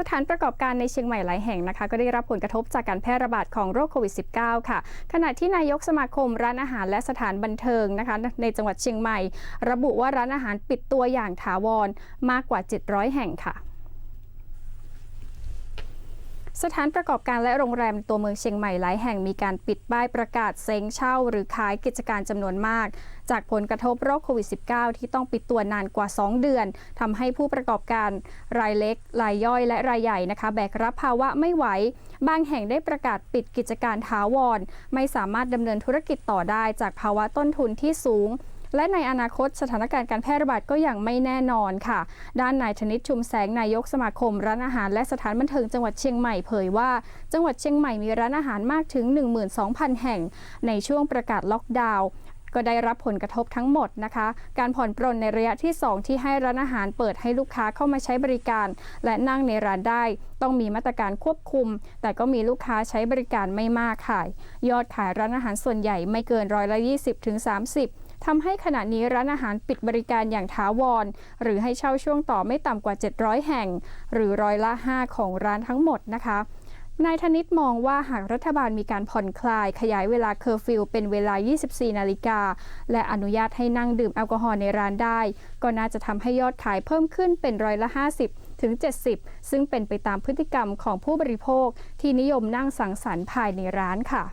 สถานประกอบการในเชียงใหม่หลายแห่งนะคะก็ได้รับผลกระทบจากการแพร่ระบาดของโรคโควิด -19 ค่ะ ขณะที่นายกสมาคมร้านอาหารและสถานบันเทิงนะคะในจังหวัดเชียงใหม่ ระบุว่าร้านอาหารปิดตัวอย่างถาวรมากกว่า 700 แห่งค่ะ สถานประกอบการและโรงแรมตัวเมืองเชียงใหม่หลายแห่งมีการปิดป้ายประกาศเซ้งเช่า หรือขายกิจการจำนวนมาก จากผลกระทบโรคโควิด -19 ที่ต้องปิดตัวนานกว่า 2 เดือนทำให้ผู้ประกอบการรายเล็ก รายย่อยและรายใหญ่นะคะ แบกรับภาวะไม่ไหว บางแห่งได้ประกาศปิดกิจการถาวร ไม่สามารถดำเนินธุรกิจต่อได้จากภาวะต้นทุนที่สูง และในอนาคตสถานการณ์การแพร่ระบาดก็ยังไม่แน่นอนค่ะ ด้านนายชนิดชุมแสงนายกสมาคม ร้านอาหารและสถานบันเทิงจังหวัดเชียงใหม่เผยว่า จังหวัดเชียงใหม่มีร้านอาหารมากถึง 12,000 แห่ง ในช่วงประกาศล็อกดาวน์ก็ได้รับผลกระทบทั้งหมดนะคะ การผ่อนปรนในระยะที่ 2 ที่ให้ร้านอาหารเปิดให้ลูกค้าเข้ามาใช้บริการ และนั่งในร้านได้ ต้องมีมาตรการควบคุม แต่ก็มีลูกค้าใช้บริการไม่มากค่ะ ยอดขายร้านอาหารส่วนใหญ่ไม่เกินร้อยละ 20ถึง30 ทำให้ขณะนี้ร้านอาหารปิดบริการอย่างถาวร หรือให้เช่าช่วงต่อไม่ต่ำกว่า 700 แห่ง หรือร้อยละ 5 ของร้านทั้งหมดนะคะนายธนิตมองว่าหากรัฐบาลมีการผ่อนคลาย ขยายเวลาเคอร์ฟิวเป็นเวลา 24 นาฬิกา และอนุญาตให้นั่งดื่มแอลกอฮอล์ในร้านได้ ก็น่าจะทำให้ยอดขายเพิ่มขึ้นเป็นร้อยละ 50 ถึง 70 ซึ่งเป็นไปตามพฤติกรรมของผู้บริโภคที่นิยมนั่งสังสรรค์ภายในร้านค่ะ